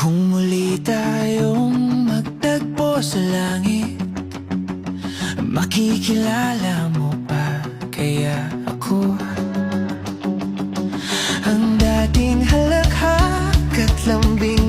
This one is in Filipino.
Kung muli tayong magtagpo sa langit Makikilala mo pa kaya ako? Ang dating halakhak at lambing